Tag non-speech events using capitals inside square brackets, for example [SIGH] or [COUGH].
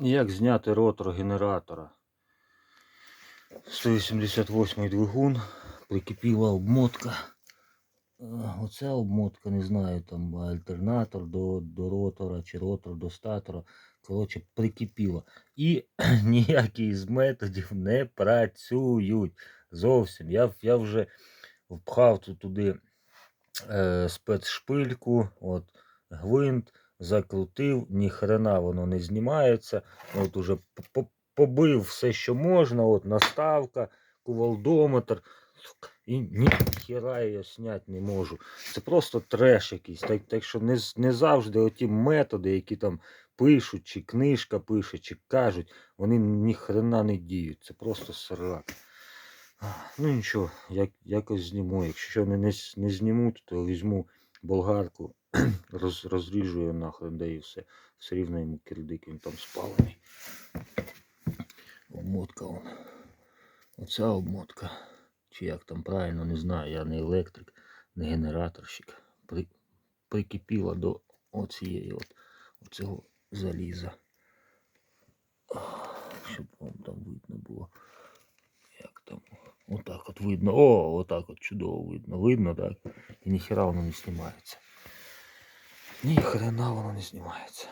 Як зняти ротор генератора? 188 двигун, прикипіла обмотка. Е, Оця обмотка, не знаю, там альтернатор до, до ротора чи ротор до статора. Коротше, прикипіла. І [CLEARS THROAT] ніякий з методів не працюють. Зовсім. Я, я вже впхав туди е, спецшпильку, от, гвинт, закрутив, ні хрена воно не знімається. От уже побив все, що можна, от наставка, кувалдометр. І ні хіра я зняти не можу. Це просто треш якийсь. Так, так що не, не завжди оті методи, які там пишуть, чи книжка пише, чи кажуть, вони ні хрена не діють. Це просто срак. Ну нічого, як, якось зніму. Якщо не, не, не зніму, то візьму болгарку, [CLEARS THROAT] роз, розріжу його нахрен, і все. Все рівно йому кирдик, він там спалений. Обмотка вон. Оця обмотка. Чи як там правильно, не знаю. Я не електрик, не генераторщик. При, прикипіла до оцієї от, оцього заліза. Щоб вам там видно було. Як там. Отак от видно. О, отак от чудово видно. Видно, так? І ніхера воно не знімається. Ні хрена воно не знімається.